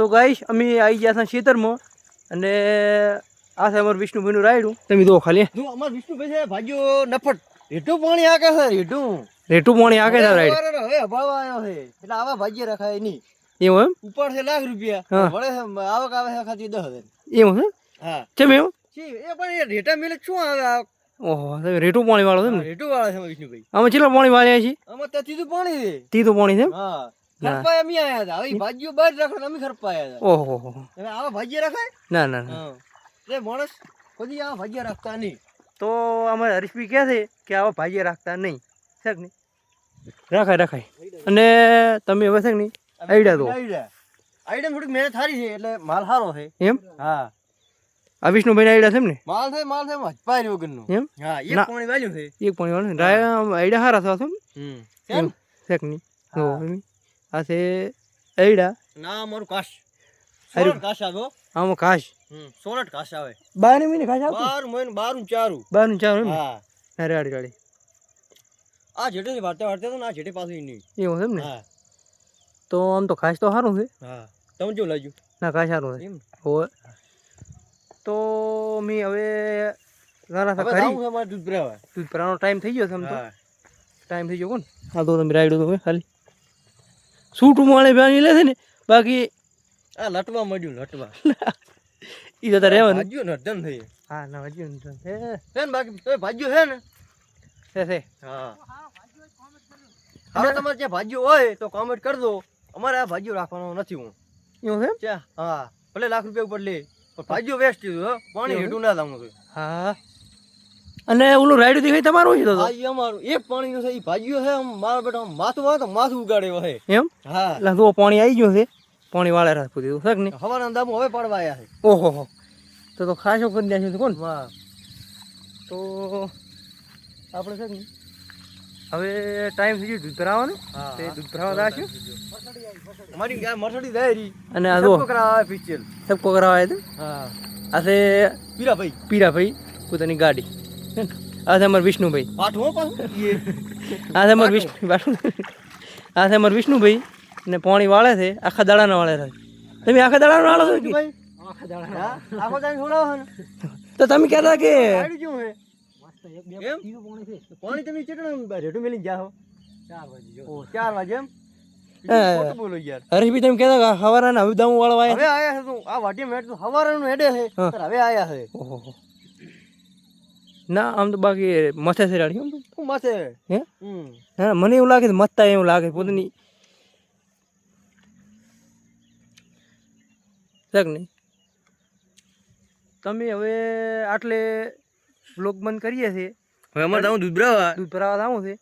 તો ગાઈશ અમે આવી ગયા હતા ખેતરમાં અને આ છે અમારું વિષ્ણુભાઈનું રાયડું. તમે જુઓ ખાલી. જો અમાર વિષ્ણુભાઈ છે ભાગ્યો નફટ. હેઠું પાણી આકે છે હેઠું રેટું પાણી આગે છે રાયડ. હવે અભાવ આવ્યો છે. એટલે આવા ભાગ્ય રખાય નહીં. એવું એમ? ઉપર છે લાખ રૂપિયા. વળે છે આવક આવે છે ખાતી દસ હજાર. એવું છે? હા. કેમ એવું? એ પણ એ રેટા મેલે શું આવે ઓહો તમે રેટું પાણી વાળો છે ને? રેટું વાળો છે વિષ્ણુભાઈ. અમે કેટલા પાણી વાળ્યા છીએ? અમે ત્યાં તીધું પાણી છે. તીધું પાણી છે હા. ખરપાય અમે આયા હતા. હવે ભાજીઓ બહાર રાખો અમે ખરપાયા હતા. ઓહો હો. હવે આવા ભાગ્ય રખાય ના? ના ના એટલે માણસ કદી આવા ભાગ્ય રાખતા નહીં. તો અમારે હરીશભાઈ કહે છે કે આવા ભાગ્ય રાખતા નહીં. છે કે નહીં? રાખાય રાખાય. અને તમે હવે છે કે નહીં? આઈડિયા દો. આઈડિયા. આઈડિયા થોડીક મહેનત સારી છે એટલે માલ સારો છે. એમ? હા. આ વિષ્ણુભાઈના આઈડિયા છે એમ ને માલ છે માલ છે હચપાય વગરનો. એમ? હા એક પાણી વાલ્યું છે. એક પાણી રાય સારા થવા છે એમ? હમ. એમ? આ છે આઈડિયા ના મારું કાશ અરે. સોરઠ કાશ આવે. આમાં કાશ સોરઠ કાશ આવે. બાર મહિને ઘાસ આવતું? બાર મહિને બારું ચારું. બારનું ચાર હા ના? રાડી રાડી આ જેટે વાર્તા વાર્તા તો ના જેટે પાછું નહીં. એવું એમ ને? હા. તો આમ તો ઘાસ તો સારું છે. હા. તમે જો લાગ્યું? ના ઘાસ સારું છે. હોય તો મેં હવે જરા સા કરી દૂધ ભરાવા. દૂધ ભરાવાનો ટાઈમ થઈ ગયો છે આમ તો. ટાઈમ થઈ ગયો કોણ? હા તો તમે રાઈડ તો ખાલી. સૂટ માણે ભાંગી લે છે ને બાકી આ લટવા મળ્યું લટવા. ઈ જતા રહેવાનું. ભાજ્યું નર્ધન થઈ. હા ના ભાજ્યું ને છે ને બાકી તો ભાજ્યું છે ને? છે છે હા. હવે તમારે જ્યાં ભાજ્યું હોય તો કોમેન્ટ કરજો અમારે આ ભાજ્યું રાખવાનો નથી હું. એવું છે એમ? ચા હા. ભલે લાખ રૂપિયા ઉપર લે પણ ભાજ્યું વેસ્ટ થયું હો. પાણી? હેઠું ના લાવું હા. અને ઓલું રાયડું દેખાય તમારું છે તો તો? આ અમારું. એક પાણીનું છે ઈ ભાજ્યું છે આમ મારા બેટા માથું આવે તો માથું ઉગાડ્યો છે એમ? હા. એટલે જો પાણી આવી ગયું છે. પાણી વાળે રાત પૂરી છે ને હવાના દામો હવે પડવા આવ્યા છે. ઓહો હો. તો તો ખાસો કરી દે છે કોણ? હા. તો આપણે છે ને હવે ટાઈમ થઈ ગયો દૂધ ભરાવાનો. તે. દૂધ ભરાવા દાશું અમારી મરસડી દાયરી અને આ જો કરાવે પિક્ચર સબકો કરાવા આવ્યા હા. આસે પીરાભાઈ છે પીરા ભાઈ પીરાભાઈ પોતાની ગાડી. ને? આ છે અમારા વિષ્ણુભાઈ. પાઠું હો આ છે અમારા વિષ્ણુ આ છે અમારા વિષ્ણુભાઈ ને પાણી વાળે છે આખા દાડાના વાળે છે. તમે આખા દાડાના વાળો છો કે? ભાઈ તો તમે કહેતા કે પાણી તમે રેટું મેલી જાઓ. ચાર વાગે એમ? હરીશભાઈ તમે કહેતા કે હવાના હવે દામુ વાળવા હવે આયા છે તું. આ વાટી મેટ તો હવારનું હેડે છે હા. હવે આયા છે ઓહો. ના આમ તો બાકી મથે છે રાડી શું માથે? હે? હા મને એવું લાગે છે મથતા એવું લાગે પોતાની છે નહીં. તમે હવે આટલે બ્લોગ બંધ કરીએ છીએ. હવે અમારે તો દૂધ ભરાવા દૂધ ભરાવા આવું છે.